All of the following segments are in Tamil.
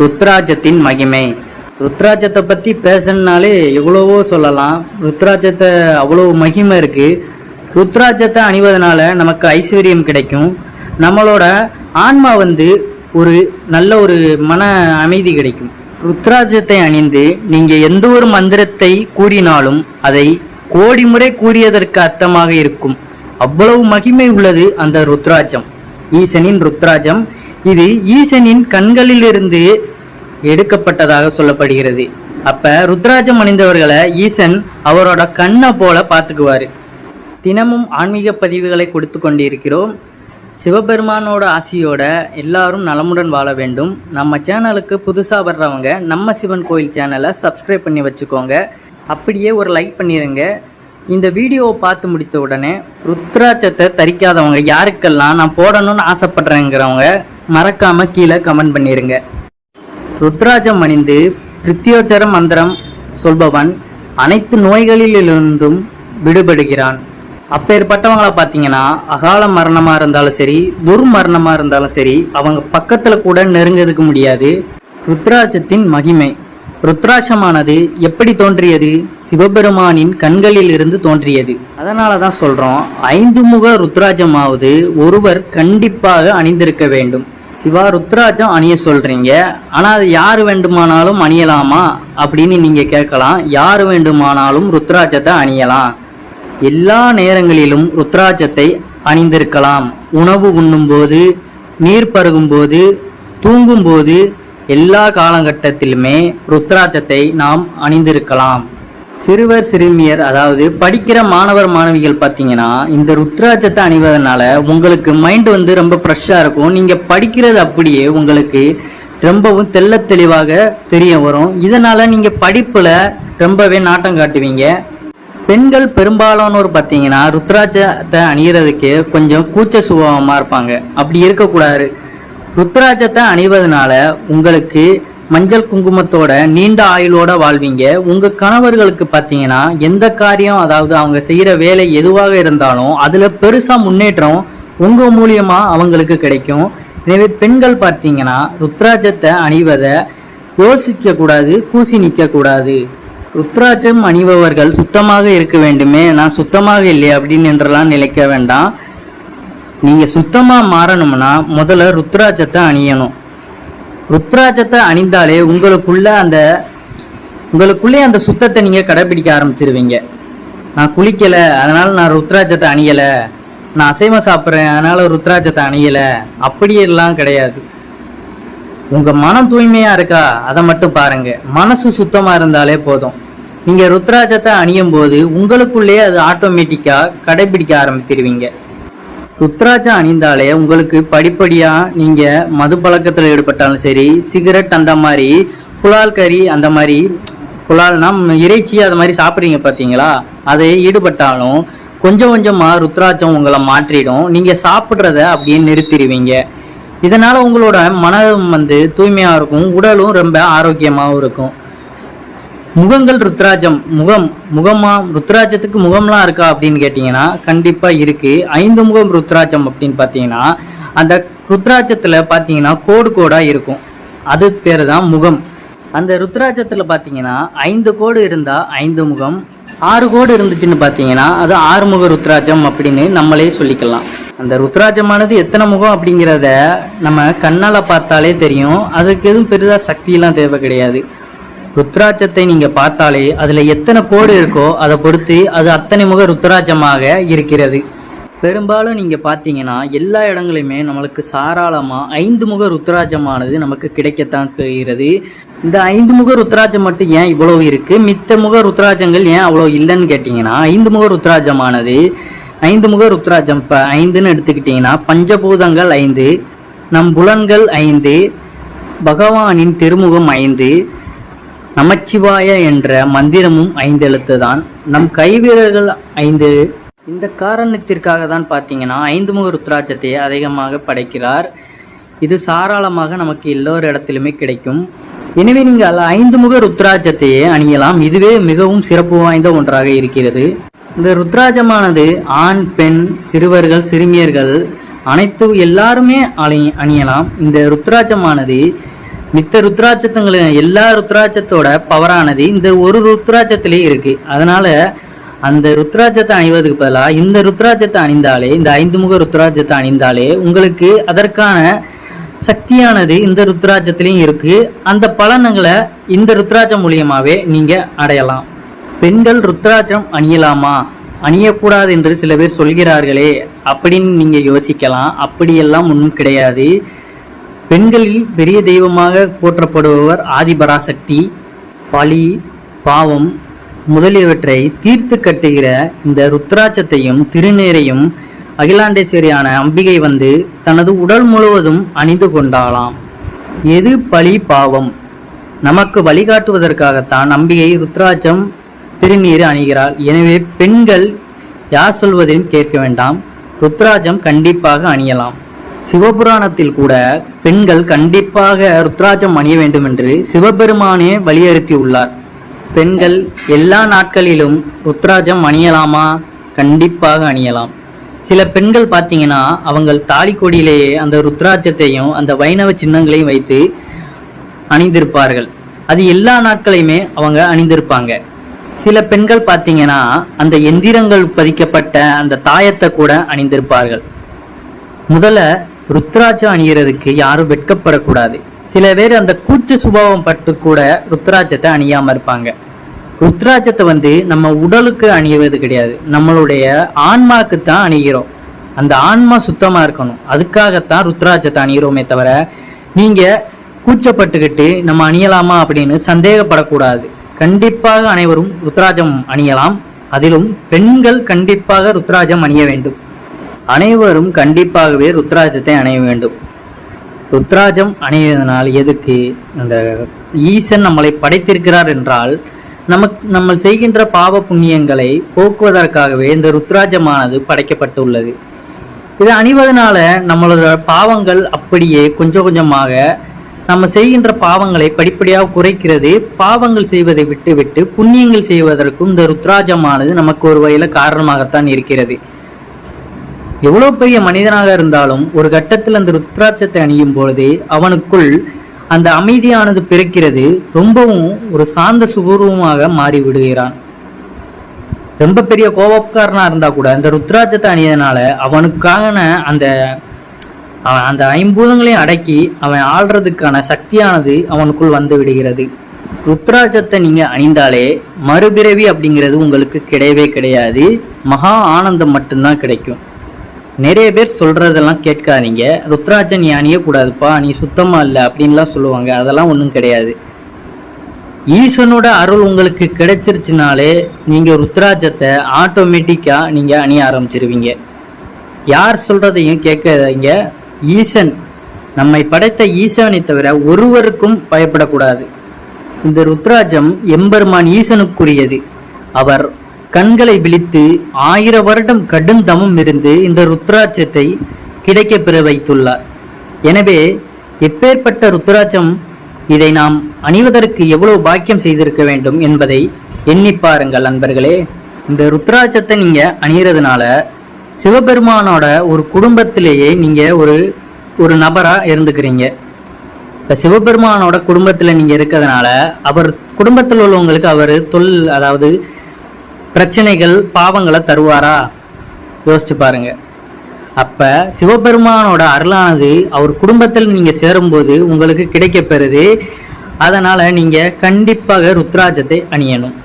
ருத்ராஜத்தின் மகிமை. ருத்ராஜத்தை பற்றி பேசணுனாலே எவ்வளவோ சொல்லலாம். ருத்ராஜத்தை அவ்வளோ மகிமை இருக்கு. ருத்ராஜத்தை அணிவதனால நமக்கு ஐஸ்வர்யம் கிடைக்கும். நம்மளோட ஆன்மா வந்து ஒரு நல்ல ஒரு மன அமைதி கிடைக்கும். ருத்ராஜத்தை அணிந்து நீங்கள் எந்த ஒரு மந்திரத்தை கூறினாலும் அதை கோடி முறை கூறியதற்கு அர்த்தமாக இருக்கும். அவ்வளவு மகிமை உள்ளது அந்த ருத்ராஜம். ஈசனின் ருத்ராஜம். இது ஈசனின் கண்களிலிருந்து எடுக்கப்பட்டதாக சொல்லப்படுகிறது. அப்ப ருத்ராஜம் அணிந்தவர்களை ஈசன் அவரோட கண்ணை போல பார்த்துக்குவாரு. தினமும் ஆன்மீக பதிவுகளை கொடுத்து கொண்டிருக்கிறோம். சிவபெருமானோட ஆசியோட எல்லாரும் நலமுடன் வாழ வேண்டும். நம்ம சேனலுக்கு புதுசாக வர்றவங்க நம்ம சிவன் கோயில் சேனலை சப்ஸ்கிரைப் பண்ணி வச்சுக்கோங்க. அப்படியே ஒரு லைக் பண்ணிடுங்க இந்த வீடியோவை பார்த்து முடித்த உடனே ருத்ராட்சத்தை தரிக்காதவங்க யாருக்கெல்லாம் நான் போடணும்னு ஆசைப்படுறேங்கிறவங்க மறக்காம கீழே கமெண்ட் பண்ணிடுங்க ருத்ராஜம் அணிந்து பிரித்தியோச்சர மந்திரம் சொல்பவன் அனைத்து நோய்களிலிருந்தும் விடுபடுகிறான். அப்பேற்பட்டவங்களை பார்த்தீங்கன்னா அகால மரணமாக இருந்தாலும் சரி துர்மரணமாக இருந்தாலும் சரி அவங்க பக்கத்தில் கூட நெருங்கிறதுக்கு முடியாது. ருத்ராஜத்தின் மகிமை. ருத்ராட்சமானது எப்படி தோன்றியது? சிவபெருமானின் கண்களில் இருந்து தோன்றியது. அதனால தான் சொல்கிறோம் ஐந்து முக ருத்ராஜமாவது ஒருவர் கண்டிப்பாக அணிந்திருக்க வேண்டும். சிவா ருத்ராஜம் அணிய சொல்கிறீங்க ஆனால் அது யார் வேண்டுமானாலும் அணியலாமா? அப்படின்னு நீங்கள் கேட்கலாம் யார் வேண்டுமானாலும் ருத்ராஜத்தை அணியலாம். எல்லா நேரங்களிலும் ருத்ராஜத்தை அணிந்திருக்கலாம். உணவு உண்ணும்போது நீர் பருகும்போது தூங்கும்போது எல்லா காலகட்டத்திலுமே ருத்ராட்சத்தை நாம் அணிந்திருக்கலாம். சிறுவர் சிறுமியர் அதாவது படிக்கிற மாணவர் மாணவிகள் பார்த்தீங்கன்னா இந்த ருத்ராட்சத்தை அணிவதனால உங்களுக்கு மைண்ட் வந்து ரொம்ப ஃப்ரெஷ்ஷாக இருக்கும். நீங்கள் படிக்கிறது அப்படியே உங்களுக்கு ரொம்பவும் தெள்ள தெளிவாக தெரிய வரும். இதனால் நீங்கள் படிப்பில் ரொம்பவே நாட்டம் காட்டுவீங்க. பெண்கள் பெரும்பாலானோர் பார்த்தீங்கன்னா ருத்ராட்சத்தை அணியறதுக்கு கொஞ்சம் கூச்ச சுபாவமாக இருப்பாங்க. அப்படி இருக்கக்கூடாது. ருத்ராஜத்தை அணிவதனால உங்களுக்கு மஞ்சள் குங்குமத்தோட நீண்ட ஆயுளோட வாழ்வீங்க. உங்க கணவர்களுக்கு பார்த்தீங்கன்னா எந்த காரியம் அதாவது அவங்க செய்யற வேலை எதுவாக இருந்தாலும் அதுல பெருசா முன்னேற்றம் உங்க மூலியமா அவங்களுக்கு கிடைக்கும். எனவே பெண்கள் பார்த்தீங்கன்னா ருத்ராஜத்தை அணிவதை யோசிக்க கூடாது கூசி நிற்க கூடாது. ருத்ராஜம் அணிபவர்கள் சுத்தமாக இருக்க வேண்டுமே நான் சுத்தமாக இல்லை அப்படின்னு என்றெல்லாம் நினைக்க வேண்டாம். நீங்கள் சுத்தமாக மாறணும்னா முதல்ல ருத்ராஜத்தை அணியணும். ருத்ராஜத்தை அணிந்தாலே உங்களுக்குள்ள அந்த உங்களுக்குள்ளே அந்த சுத்தத்தை நீங்கள் கடைபிடிக்க ஆரம்பிச்சிருவீங்க. நான் குளிக்கலை அதனால் நான் ருத்ராஜத்தை அணியலை. நான் அசைவம் சாப்பிட்றேன் அதனால் ருத்ராஜத்தை அணியலை. அப்படியெல்லாம் கிடையாது. உங்கள் மனம் தூய்மையாக இருக்கா? அதை மட்டும் பாருங்கள் மனசு சுத்தமாக இருந்தாலே போதும். நீங்கள் ருத்ராஜத்தை அணியும் போது உங்களுக்குள்ளே அது ஆட்டோமேட்டிக்காக கடைபிடிக்க ஆரம்பித்திருவீங்க ருத்ராட்சம் அணிந்தாலே உங்களுக்கு படிப்படியாக நீங்கள் மது பழக்கத்தில் ஈடுபட்டாலும் சரி சிகரெட் அந்த மாதிரி புலால் கறி அந்த மாதிரி புலால்னா இறைச்சி அது மாதிரி சாப்பிட்றீங்க பார்த்தீங்களா? அதை ஈடுபட்டாலும் கொஞ்சம் கொஞ்சமாக ருத்ராட்சம் உங்களை மாற்றிடும். நீங்கள் சாப்பிட்றத அப்படியே நிறுத்திடுவீங்க. இதனால் உங்களோட மனம் வந்து தூய்மையாக இருக்கும் உடலும் ரொம்ப ஆரோக்கியமாகவும் இருக்கும். முகங்கள் ருத்ராஜம். முகம் முகமா ருத்ராஜத்துக்கு முகம்லாம் இருக்கா அப்படின்னு கேட்டிங்கன்னா கண்டிப்பாக இருக்குது ஐந்து முகம் ருத்ராஜம் அப்படின்னு பார்த்தீங்கன்னா அந்த ருத்ராஜத்தில் பார்த்தீங்கன்னா கோடு கோடாக இருக்கும். அது பேர் தான் முகம். அந்த ருத்ராஜத்தில் பார்த்தீங்கன்னா ஐந்து கோடு இருந்தால் ஐந்து முகம் ஆறு கோடு இருந்துச்சுன்னு பார்த்தீங்கன்னா அது ஆறுமுக ருத்ராஜம் அப்படின்னு நம்மளே சொல்லிக்கலாம். அந்த ருத்ராஜமானது எத்தனை முகம் அப்படிங்கிறத நம்ம கண்ணால் பார்த்தாலே தெரியும். அதுக்கு எதுவும் பெரிதாக சக்தியெல்லாம் தேவை கிடையாது. ருத்ராட்சத்தை நீங்க பார்த்தாலே அதுல எத்தனை கோடு இருக்கோ அதை பொறுத்து அது அத்தனை முக ருத்ராட்சமாக இருக்கிறது. பெரும்பாலும் நீங்க பார்த்தீங்கன்னா எல்லா இடங்களையுமே நம்மளுக்கு சாராளமா ஐந்து முக ருத்ராட்சமானது நமக்கு கிடைக்கத்தான் தெரிகிறது இந்த ஐந்து முக ருத்ராட்சம் மட்டும் ஏன் இவ்வளவு இருக்கு? மித்த முக ருத்ராட்சங்கள் ஏன் அவ்வளோ இல்லைன்னு கேட்டிங்கன்னா ஐந்து முக ருத்ராட்சமானது ஐந்து முக ருத்ராட்சம் இப்போ ஐந்துன்னு எடுத்துக்கிட்டிங்கன்னா பஞ்சபூதங்கள் ஐந்து நம் புலன்கள் ஐந்து பகவானின் திருமுகம் ஐந்து நமச்சிவாய என்ற மந்திரமும் ஐந்து எழுத்து தான் நம் கைவீரர்கள் ஐந்து. இந்த காரணத்திற்காக தான் பார்த்தீங்கன்னா ஐந்து முக ருத்ராட்சத்தை அதிகமாக படைக்கிறார். இது சாராளமாக நமக்கு எல்லோரு இடத்திலுமே கிடைக்கும். எனவே நீங்கள் ஐந்து முக ருத்ராட்சத்தையே அணியலாம். இதுவே மிகவும் சிறப்பு வாய்ந்த ஒன்றாக இருக்கிறது. இந்த ருத்ராஜமானது ஆண் பெண் சிறுவர்கள் சிறுமியர்கள் அனைத்து எல்லாருமே அணி அணியலாம். இந்த ருத்ராஜமானது மித்த ருத்ராட்சத்துங்களும் எல்லா ருத்ராட்சத்தோட பவரானது இந்த ஒரு ருத்ராட்சத்திலே இருக்கு. அதனால அந்த ருத்ராட்சத்தை அணிவதற்கு பதிலாக இந்த ருத்ராட்சத்தை அணிந்தாலே இந்த ஐந்து முக ருத்ராட்சத்தை அணிந்தாலே உங்களுக்கு அதற்கான சக்தியானது இந்த ருத்ராட்சத்திலையும் இருக்கு. அந்த பலனங்களை இந்த ருத்ராட்சம் மூலியமாகவே நீங்க அடையலாம். பெண்கள் ருத்ராட்சம் அணியலாமா? அணியக்கூடாது என்று சில பேர் சொல்கிறார்களே அப்படின்னு நீங்க யோசிக்கலாம். அப்படியெல்லாம் ஒன்றும் கிடையாது. பெண்களில் பெரிய தெய்வமாக போற்றப்படுபவர் ஆதிபராசக்தி பழி பாவம் முதலியவற்றை தீர்த்து கட்டுகிற இந்த ருத்ராட்சத்தையும் திருநீரையும் அகிலாண்டேஸ்வரியான அம்பிகை வந்து தனது உடல் முழுவதும் அணிந்து கொண்டாளாம். எது பழி பாவம்? நமக்கு வழிகாட்டுவதற்காகத்தான் அம்பிகை ருத்ராட்சம் திருநீர் அணிகிறாள். எனவே பெண்கள் யார் சொல்வதையும் கேட்க வேண்டாம். ருத்ராஜம் கண்டிப்பாக அணியலாம். சிவபுராணத்தில் கூட பெண்கள் கண்டிப்பாக ருத்ராட்சம் அணிய வேண்டும் என்று சிவபெருமானே வலியுறுத்தியுள்ளார். பெண்கள் எல்லா நாட்களிலும் ருத்ராட்சம் அணியலாமா? கண்டிப்பாக அணியலாம். சில பெண்கள் பார்த்தீங்கன்னா அவங்கள் தாலி கொடியிலேயே அந்த ருத்ராட்சத்தையும் அந்த வைணவ சின்னங்களையும் வைத்து அணிந்திருப்பார்கள். அது எல்லா நாட்களையுமே அவங்க அணிந்திருப்பாங்க. சில பெண்கள் பார்த்தீங்கன்னா அந்த எந்திரங்கள் பதிக்கப்பட்ட அந்த தாயத்தை கூட அணிந்திருப்பார்கள். முதல்ல ருத்ராட்சம் அணியறதுக்கு யாரும் வெட்கப்படக்கூடாது. சில பேர் அந்த கூச்ச சுபாவம் பட்டு கூட ருத்ராட்சத்தை அணியாம இருப்பாங்க. ருத்ராட்சத்தை வந்து நம்ம உடலுக்கு அணியுவது கிடையாது. நம்மளுடைய ஆன்மாவுக்கு தான் அணிகிறோம். அந்த ஆன்மா சுத்தமா இருக்கணும். அதுக்காகத்தான் ருத்ராட்சத்தை அணிகிறோமே தவிர நீங்க கூச்சப்பட்டுக்கிட்டு நம்ம அணியலாமா அப்படின்னு சந்தேகப்படக்கூடாது. கண்டிப்பாக அனைவரும் ருத்ராஜம் அணியலாம். அதிலும் பெண்கள் கண்டிப்பாக ருத்ராஜம் அணிய வேண்டும். அனைவரும் கண்டிப்பாகவே ருத்ராஜத்தை அணைய வேண்டும். ருத்ராஜம் அணிவதனால் எதுக்கு? அந்த ஈசன் நம்மளை படைத்திருக்கிறார் என்றால் நமக்கு நம்ம செய்கின்ற பாவ புண்ணியங்களை போக்குவதற்காகவே இந்த ருத்ராஜமானது படைக்கப்பட்டுள்ளது. இதை அணிவதனால நம்மளோட பாவங்கள் அப்படியே கொஞ்சம் கொஞ்சமாக நம்ம செய்கின்ற பாவங்களை படிப்படியாக குறைக்கிறது. பாவங்கள் செய்வதை விட்டு விட்டு புண்ணியங்கள் செய்வதற்கும் இந்த ருத்ராஜமானது நமக்கு ஒரு வகையில் காரணமாகத்தான் இருக்கிறது. எவ்வளோ பெரிய மனிதனாக இருந்தாலும் ஒரு கட்டத்தில் அந்த ருத்ராட்சத்தை அணியும் பொழுது அவனுக்குள் அந்த அமைதியானது பிறக்கிறது ரொம்பவும் ஒரு சாந்த சுபூர்வமாக மாறி விடுகிறான் ரொம்ப பெரிய கோபக்காரனாக இருந்தால் கூட அந்த ருத்ராட்சத்தை அணியதுனால அவனுக்கான அந்த அவன் அந்த ஐம்பூதங்களையும் அடக்கி அவன் ஆள்றதுக்கான சக்தியானது அவனுக்குள் வந்து விடுகிறது. ருத்ராட்சத்தை நீங்கள் அணிந்தாலே மறுபிறவி அப்படிங்கிறது உங்களுக்கு கிடையவே கிடையாது. மகா ஆனந்தம் மட்டும்தான் கிடைக்கும். நிறைய பேர் சொல்கிறதெல்லாம் கேட்காதீங்க. ருத்ராஜன் நீ அணியக்கூடாதுப்பா நீ சுத்தமாக இல்லை அப்படின்லாம் சொல்லுவாங்க. அதெல்லாம் ஒன்றும் கிடையாது. ஈசனோட அருள் உங்களுக்கு கிடைச்சிருச்சுனாலே நீங்கள் ருத்ராஜத்தை ஆட்டோமேட்டிக்காக நீங்கள் அணிய ஆரம்பிச்சிருவீங்க. யார் சொல்கிறதையும் கேட்காதீங்க. ஈசன் நம்மை படைத்த ஈசனை தவிர ஒருவருக்கும் பயப்படக்கூடாது. இந்த ருத்ராஜம் எம்பெருமான் ஈசனுக்குரியது. அவர் கண்களை விழித்து ஆயிர வருடம் கடும் தமம் இருந்து இந்த ருத்ராட்சத்தை கிடைக்க பெற வைத்துள்ளார். எனவே எப்பேற்பட்ட ருத்ராட்சம் இதை நாம் அணிவதற்கு எவ்வளவு பாக்கியம் செய்திருக்க வேண்டும் என்பதை எண்ணி பாருங்கள் நண்பர்களே. இந்த ருத்ராட்சத்தை நீங்க அணிகிறதுனால சிவபெருமானோட ஒரு குடும்பத்திலேயே நீங்க ஒரு ஒரு நபரா இருந்துக்கிறீங்க. இப்ப சிவபெருமானோட குடும்பத்துல நீங்க இருக்கிறதுனால அவர் குடும்பத்தில் உள்ளவங்களுக்கு அவர் தொல் அதாவது பிரச்சனைகள் பாவங்களை தருவாரா? யோசிச்சு பாருங்க. அப்ப சிவபெருமானோட அருளானது அவர் குடும்பத்தில் நீங்க சேரும்போது உங்களுக்கு கிடைக்கப்பெறுது அதனால நீங்க கண்டிப்பாக ருத்ராஜத்தை அணியணும்.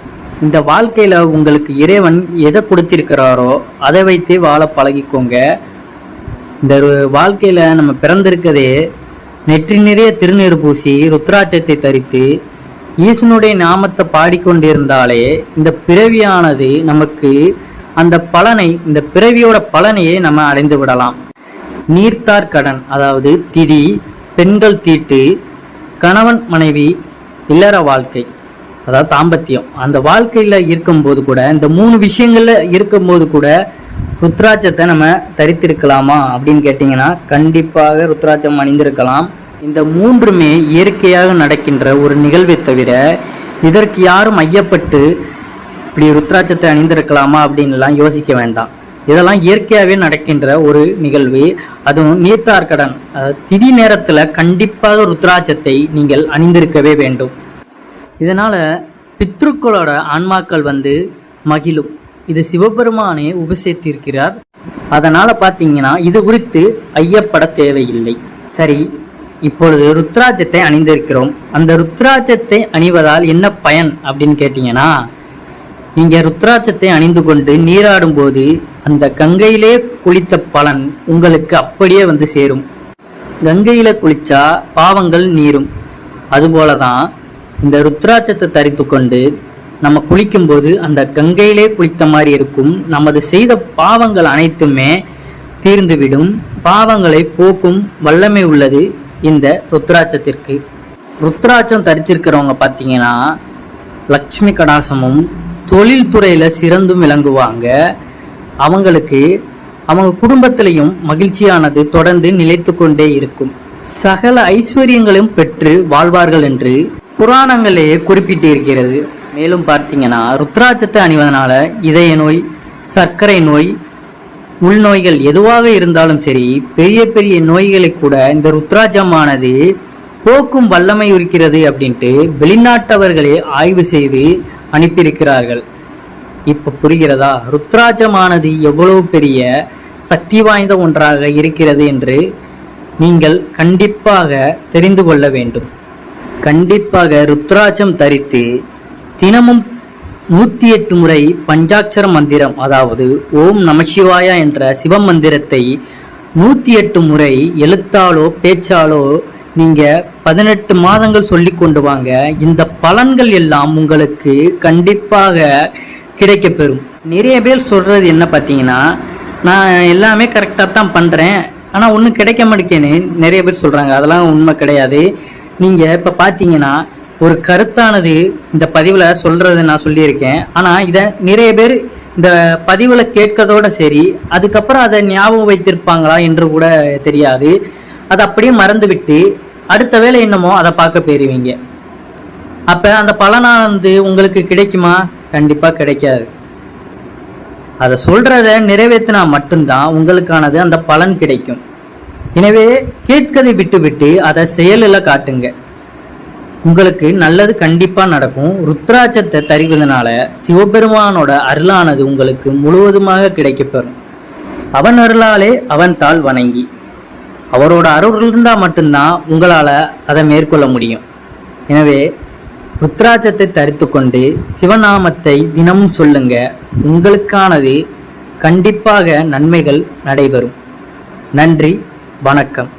இந்த வாழ்க்கையில உங்களுக்கு இறைவன் எதை கொடுத்திருக்கிறாரோ அதை வைத்து வாழ பழகிக்கோங்க. இந்த வாழ்க்கையில நம்ம பிறந்திருக்கதே நெற்றி நிறைய திருநீர் பூசி ருத்ராட்சத்தை தரித்து ஈசனுடைய நாமத்தை பாடிக்கொண்டிருந்தாலே இந்த பிறவியானது நமக்கு அந்த பலனை இந்த பிறவியோட பலனையே நம்ம அடைந்து விடலாம். நீர்த்தார் கடன் அதாவது திதி பெண்கள் தீட்டு கணவன் மனைவி இல்லற வாழ்க்கை அதாவது தாம்பத்தியம். அந்த வாழ்க்கையில் இருக்கும்போது கூட இந்த மூணு விஷயங்களில் இருக்கும்போது கூட ருத்ராட்சத்தை நம்ம தரித்திருக்கலாமா அப்படின்னு கேட்டிங்கன்னா கண்டிப்பாக ருத்ராட்சம் அணிந்திருக்கலாம். இந்த மூன்றுமே இயற்கையாக நடக்கின்ற ஒரு நிகழ்வை தவிர இதற்கு யாரும் ஐயப்பட்டு இப்படி ருத்ராட்சத்தை அணிந்திருக்கலாமா அப்படின்லாம் யோசிக்க வேண்டாம். இதெல்லாம் இயற்கையாகவே நடக்கின்ற ஒரு நிகழ்வு. அதுவும் நீர்த்தார்கடன் கடன். திதி நேரத்தில் கண்டிப்பாக ருத்ராட்சத்தை நீங்கள் அணிந்திருக்கவே வேண்டும். இதனால் பித்ருக்களோட ஆன்மாக்கள் வந்து மகிழும். இது சிவபெருமானே உபசேத்திருக்கிறார். அதனால் பார்த்தீங்கன்னா இது குறித்து ஐயப்பட தேவையில்லை. சரி இப்பொழுது ருத்ராட்சத்தை அணிந்திருக்கிறோம். அந்த ருத்ராட்சத்தை அணிவதால் என்ன பயன் அப்படின்னு கேட்டிங்கன்னா நீங்க ருத்ராட்சத்தை அணிந்து கொண்டு நீராடும் போது அந்த கங்கையிலே குளித்த பலன் உங்களுக்கு அப்படியே வந்து சேரும். கங்கையில குளிச்சா பாவங்கள் நீரும். அதுபோல தான் இந்த ருத்ராட்சத்தை தரித்து கொண்டு நம்ம குளிக்கும்போது அந்த கங்கையிலே குளித்த மாதிரி இருக்கும். நமது செய்த பாவங்கள் அனைத்துமே தீர்ந்துவிடும். பாவங்களை போக்கும் வல்லமை உள்ளது. இந்த ருத்ராட்சத்திற்கு. ருத்ராட்சம் தரிச்சிருக்கிறவங்க பார்த்தீங்கன்னா லக்ஷ்மி கடாசமும் தொழில்துறையில் சிறந்தும் விளங்குவாங்க. அவங்களுக்கு அவங்க குடும்பத்திலையும் மகிழ்ச்சியானது தொடர்ந்து நிலைத்து கொண்டே இருக்கும். சகல ஐஸ்வர்யங்களும் பெற்று வாழ்வார்கள் என்று புராணங்களிலேயே குறிப்பிட்டு இருக்கிறது. மேலும் பார்த்தீங்கன்னா ருத்ராட்சத்தை அணிவதனால இதய நோய் சர்க்கரை நோய் உள்நோய்கள் எதுவாக இருந்தாலும் சரி பெரிய பெரிய நோய்களை கூட இந்த ருத்ராஜமானது போக்கும் வல்லமை இருக்கிறது அப்படின்ட்டு வெளிநாட்டவர்களே ஆய்வு செய்து அனுப்பியிருக்கிறார்கள். இப்போ புரிகிறதா? ருத்ராஜமானது எவ்வளவு பெரிய சக்தி வாய்ந்த ஒன்றாக இருக்கிறது என்று நீங்கள் கண்டிப்பாக தெரிந்து கொள்ள வேண்டும். கண்டிப்பாக ருத்ராஜம் தரித்து தினமும் நூத்தி எட்டு முறை பஞ்சாட்சர மந்திரம் அதாவது ஓம் நமசிவாயா என்ற சிவ மந்திரத்தை நூத்தி எட்டு முறை எழுத்தாலோ பேச்சாலோ நீங்க பதினெட்டு மாதங்கள் சொல்லி கொண்டு வாங்க. இந்த பலன்கள் எல்லாம் உங்களுக்கு கண்டிப்பாக கிடைக்கப்பெறும். நிறைய பேர் சொல்றது என்ன பார்த்தீங்கன்னா நான் எல்லாமே கரெக்டாக தான் பண்ணுறேன் ஆனால் ஒன்றும் கிடைக்க மாட்டேங்கன்னு நிறைய பேர் சொல்கிறாங்க அதெல்லாம் உண்மை கிடையாது. நீங்கள் இப்போ பார்த்தீங்கன்னா ஒரு கருத்தானது இந்த பதிவில் சொல்கிறது நான் சொல்லியிருக்கேன். ஆனால் இதை நிறைய பேர் இந்த பதிவில் கேட்கதோட சரி அதுக்கப்புறம் அதை ஞாபகம் வைத்திருப்பாங்களா என்று கூட தெரியாது. அதை அப்படியே மறந்துவிட்டு அடுத்த வேலை என்னமோ அதை பார்க்க போயிருவீங்க. அப்போ அந்த பலனானது உங்களுக்கு கிடைக்குமா? கண்டிப்பாக கிடைக்காது. அதை சொல்கிறத நிறைவேற்றினா மட்டும்தான் உங்களுக்கானது அந்த பலன் கிடைக்கும். எனவே கேட்கதை விட்டு விட்டு அதை செயலில் காட்டுங்க. உங்களுக்கு நல்லது கண்டிப்பாக நடக்கும். ருத்ராட்சத்தை தருவதனால சிவபெருமானோட அருளானது உங்களுக்கு முழுவதுமாக கிடைக்கப்பெறும். அவன் அருளாலே அவன் தாள் வணங்கி. அவரோட அருள் இருந்தால் மட்டும்தான் உங்களால் அதை மேற்கொள்ள முடியும். எனவே ருத்ராட்சத்தை தரித்து கொண்டு சிவநாமத்தை தினமும் சொல்லுங்க. உங்களுக்கானது கண்டிப்பாக நன்மைகள் நடைபெறும். நன்றி வணக்கம்.